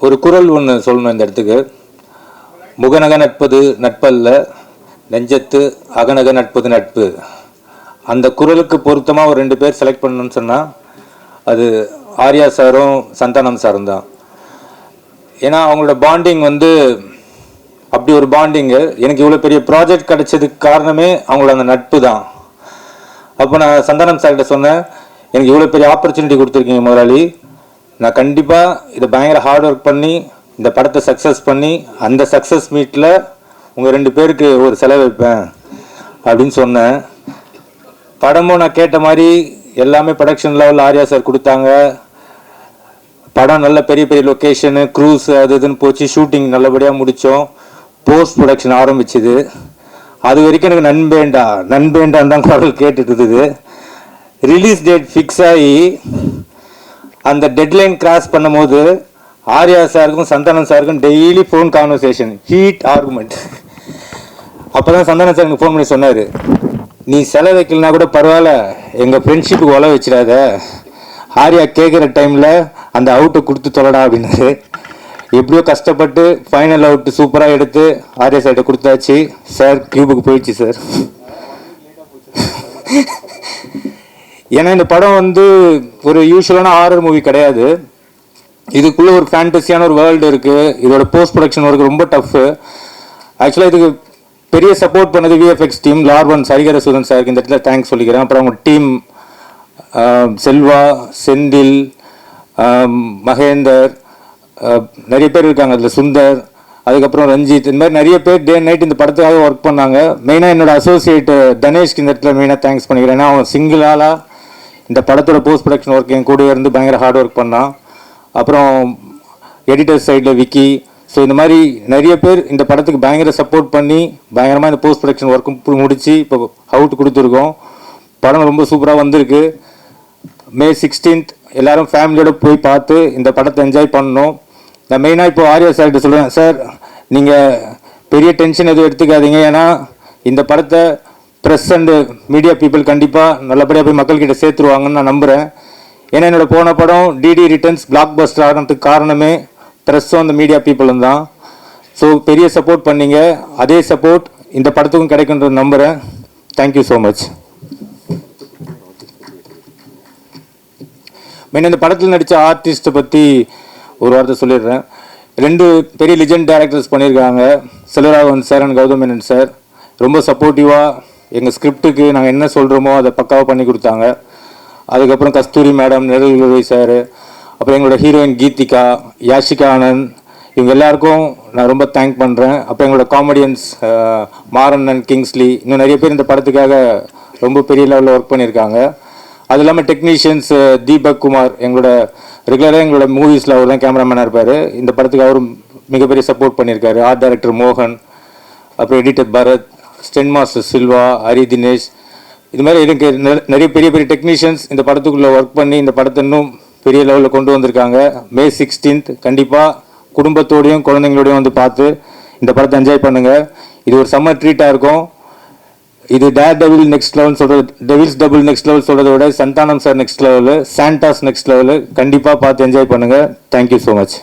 ஒரு குரல் ஒன்று சொல்லணும் இந்த இடத்துக்கு. முகநக நட்பது நட்பல்ல நெஞ்சத்து அகநக நட்பது நட்பு. அந்த குரலுக்கு பொருத்தமாக ஒரு ரெண்டு பேர் செலக்ட் பண்ணணும்னு சொன்னால் அது ஆர்யா சாரும் சந்தானம் சாரும் தான். ஏன்னா அவங்களோட பாண்டிங் வந்து அப்படி ஒரு பாண்டிங்கு எனக்கு இவ்வளோ பெரிய ப்ராஜெக்ட் கிடைச்சதுக்கு காரணமே அவங்களோட அந்த நட்பு தான். அப்போ நான் சந்தானம் சார்கிட்ட சொன்னேன் எனக்கு இவ்வளோ பெரிய ஆப்பர்ச்சுனிட்டி கொடுத்துருக்கீங்க முதலாளி. நான் கண்டிப்பாக இதை பயங்கர ஹார்ட் ஒர்க் பண்ணி இந்த படத்தை சக்ஸஸ் பண்ணி அந்த சக்ஸஸ் மீட்டில் உங்கள் ரெண்டு பேருக்கு ஒரு செலவு வைப்பேன் அப்படின்னு சொன்னேன். படமும் நான் கேட்ட மாதிரி எல்லாமே ப்ரொடக்ஷன் லெவலில் ஆர்யா சார் கொடுத்தாங்க. படம் நல்ல பெரிய பெரிய லொக்கேஷனு க்ரூஸ் அது இதுன்னு போச்சு. ஷூட்டிங் நல்லபடியாக முடித்தோம் போஸ்ட் ப்ரொடக்ஷன் ஆரம்பிச்சுது. அது வரைக்கும் எனக்கு நண்பேண்டா நண்பேண்டான் தான் குரல் கேட்டுட்டு இருந்தது. ரிலீஸ் டேட் ஃபிக்ஸ் ஆகி அந்த டெட்லைன் கிராஸ் பண்ணும்போது ஆர்யா சாருக்கும் சந்தானம் சாருக்கும் daily phone conversation heat argument அப்போ தான் சந்தானம் சார் எனக்கு ஃபோன் பண்ணி சொன்னார். நீ செலவு வைக்கலனா கூட பரவாயில்ல எங்கள் ஃப்ரெண்ட்ஷிப்புக்கு உழ வச்சிடாத. ஆர்யா கேட்குற டைமில் அந்த அவுட்டை கொடுத்து தொலடா அப்படின்னாரு. எப்படியோ கஷ்டப்பட்டு ஃபைனல் அவுட்டு சூப்பராக எடுத்து ஆர்யா சார்கிட்ட கொடுத்தாச்சு. சார் கியூபுக்கு போயிடுச்சு சார். ஏன்னா இந்த படம் வந்து ஒரு யூஸ்வலான ஹாரர் மூவி கிடையாது. இதுக்குள்ள ஒரு ஃபேண்டஸியான ஒரு வேர்ல்டு இருக்கு. இதோட போஸ்ட் ப்ரொடக்ஷன் ஒர்க் ரொம்ப டஃப்பு ஆக்சுவலாக இதுக்கு பெரிய சப்போர்ட் பண்ணது விஎஃப்எக்ஸ் டீம் லார்வன் சரிகர சுதன் சாருக்கு இந்த இடத்துல தேங்க்ஸ் சொல்லிக்கிறேன். அப்புறம் அவங்க டீம் செல்வா செந்தில் மகேந்தர் நிறைய பேர் இருக்காங்க. அதில் சுந்தர் அதுக்கப்புறம் ரஞ்சித் இந்த மாதிரி நிறைய பேர் டே நைட் இந்த படத்துக்காக ஒர்க் பண்ணாங்க. மெயினாக என்னோட அசோசியேட் தனேஷ்க்கு இந்த இடத்துல மெயினாக தேங்க்ஸ் பண்ணிக்கிறேன். ஏன்னா அவன் சிங்கிள் ஆளாக இந்த படத்தோட போஸ்ட் ப்ரொடக்ஷன் ஒர்க் என் கூட இருந்து பயங்கர ஹார்ட் ஒர்க் பண்ணான் அப்புறம் எடிட்டர் சைடில் விக்கி. ஸோ இந்த மாதிரி நிறைய பேர் இந்த படத்துக்கு பயங்கர சப்போர்ட் பண்ணி பயங்கரமாக இந்த போஸ்ட் ப்ரொடக்ஷன் ஒர்க்கும் முடித்து இப்போ அவுட் கொடுத்துருக்கோம். படம் ரொம்ப சூப்பராக வந்திருக்கு. மே சிக்ஸ்டீன்த் எல்லாரும் ஃபேமிலியோடு போய் பார்த்து இந்த படத்தை என்ஜாய் பண்ணணும் நான் மெயினாக இப்போ ஆர்யா சார்கிட்ட சொல்கிறேன் சார் நீங்கள் பெரிய டென்ஷன் எதுவும் எடுத்துக்காதீங்க. ஏன்னா இந்த படத்தை ப்ரெஸ் அண்டு மீடியா பீப்புள் கண்டிப்பாக நல்லபடியாக போய் மக்கள்கிட்ட சேர்த்துருவாங்கன்னு நான் நம்புகிறேன் ஏன்னா என்னோட போன படம் டிடி ரிட்டர்ன்ஸ் பிளாக் பஸ்டர் ஆகிறதுக்கு காரணமே ப்ரெஸ்ஸும் அந்த மீடியா பீப்புளும் தான். ஸோ பெரிய சப்போர்ட் பண்ணீங்க. அதே சப்போர்ட் இந்த படத்துக்கும் கிடைக்குன்றது நம்புகிறேன் தேங்க்யூ ஸோ மச் மெயின் இந்த படத்தில் நடித்த ஆர்டிஸ்ட்டை பற்றி ஒரு வார்த்தை சொல்லிடுறேன். ரெண்டு பெரிய லிஜெண்ட் டேரக்டர்ஸ் பண்ணியிருக்காங்க. Selvaraghavan sir and Gautham Menon sir ரொம்ப சப்போர்ட்டிவாக எங்கள் ஸ்கிரிப்டுக்கு நாங்கள் என்ன சொல்கிறோமோ அதை பக்காவாக பண்ணி கொடுத்தாங்க. அதுக்கப்புறம் கஸ்தூரி மேடம் நிழல்குருவை சார் அப்புறம் எங்களோட ஹீரோயின் கீதிகா யாஷிகா ஆனந்த் இவங்க எல்லாருக்கும் நான் ரொம்ப தேங்க் பண்ணுறேன் அப்புறம் எங்களோட காமெடியன்ஸ் மாரண்ணன் கிங்ஸ்லி இன்னும் நிறைய பேர் இந்த படத்துக்காக ரொம்ப பெரிய லெவலில் ஒர்க் பண்ணியிருக்காங்க. அது இல்லாமல் டெக்னீஷியன்ஸ் தீபக் குமார் எங்களோட ரெகுலராக எங்களோட மூவிஸில் அவர் தான் கேமராமேனாக இருப்பார். இந்த படத்துக்கு அவரும் மிகப்பெரிய சப்போர்ட் பண்ணியிருக்காரு. ஆர்ட் டைரக்டர் மோகன் அப்புறம் editor Bharath stunt master Silva Hari Dinesh இது மாதிரி எனக்கு நிறைய பெரிய பெரிய டெக்னீஷியன்ஸ் இந்த படத்துக்குள்ளே ஒர்க் பண்ணி இந்த படத்தை இன்னும் பெரிய லெவலில் கொண்டு வந்திருக்காங்க. மே சிக்ஸ்டீன்த் கண்டிப்பாக குடும்பத்தோடையும் குழந்தைங்களோடையும் வந்து பார்த்து இந்த படத்தை என்ஜாய் பண்ணுங்கள் இது ஒரு சம்மர் ட்ரீட்டாக இருக்கும். இது டேர் டெவில் நெக்ஸ்ட் லெவல் சொல்கிறது டெவில்ஸ் டபுள் நெக்ஸ்ட் லெவல் சொல்கிறத விட சந்தானம் சார் நெக்ஸ்ட் லெவலு சாண்டாஸ் நெக்ஸ்ட் லெவலு கண்டிப்பாக பார்த்து என்ஜாய் பண்ணுங்கள் தேங்க்யூ ஸோ மச்